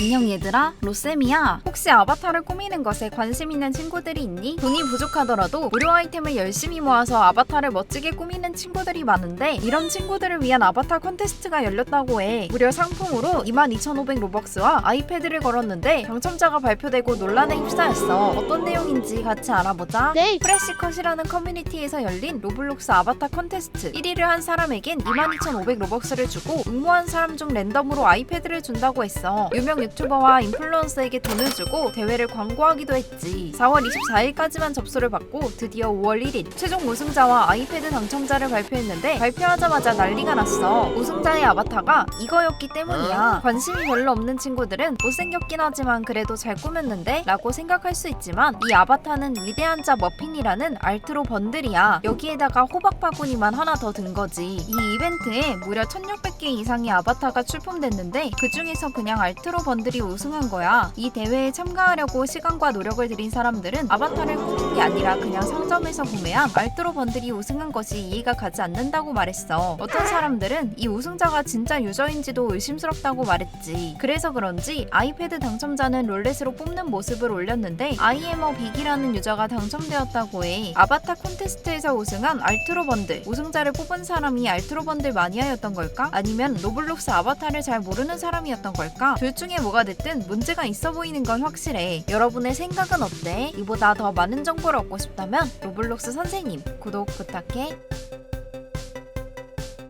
안녕 얘들아, 로쌤이야. 혹시 아바타를 꾸미는 것에 관심 있는 친구들이 있니? 돈이 부족하더라도 무료 아이템을 열심히 모아서 아바타를 멋지게 꾸미는 친구들이 많은데 이런 친구들을 위한 아바타 컨테스트가 열렸다고 해. 무려 상품으로 22,500 로벅스와 아이패드를 걸었는데 당첨자가 발표되고 논란에 휩싸였어. 어떤 내용인지 같이 알아보자. 네. 프레시컷이라는 커뮤니티에서 열린 로블록스 아바타 컨테스트 1위를 한 사람에겐 22,500 로벅스를 주고 응모한 사람 중 랜덤으로 아이패드를 준다고 했어. 유명 유튜버와 인플루언서에게 돈을 주고 대회를 광고하기도 했지. 4월 24일까지만 접수를 받고 드디어 5월 1일 최종 우승자와 아이패드 당첨자를 발표했는데 발표하자마자 난리가 났어. 우승자의 아바타가 이거였기 때문이야. 관심이 별로 없는 친구들은 못생겼긴 하지만 그래도 잘 꾸몄는데 라고 생각할 수 있지만 이 아바타는 위대한 자 머핀이라는 알트로 번들이야. 여기에다가 호박 바구니만 하나 더 든 거지. 이 이벤트에 무려 1600개 이상의 아바타가 출품됐는데 그 중에서 그냥 알트로 번 들이 우승한 거야. 이 대회에 참가하려고 시간과 노력을 들인 사람들은 아바타를 꾸민 게 아니라 그냥 상점에서 구매한 알트로 번들이 우승한 것이 이해가 가지 않는다고 말했어. 어떤 사람들은 이 우승자가 진짜 유저인지도 의심스럽다고 말했지. 그래서 그런지 아이패드 당첨자는 롤렛으로 뽑는 모습을 올렸는데 아이에머 빅이라는 유저가 당첨되었다고 해. 아바타 콘테스트에서 우승한 알트로 번들. 우승자를 뽑은 사람이 알트로 번들 마니아였던 걸까? 아니면 로블록스 아바타를 잘 모르는 사람이었던 걸까? 둘 중에 뭐가 됐든 문제가 있어 보이는 건 확실해. 여러분의 생각은 어때? 이보다 더 많은 정보를 얻고 싶다면 로블록스 선생님 구독 부탁해.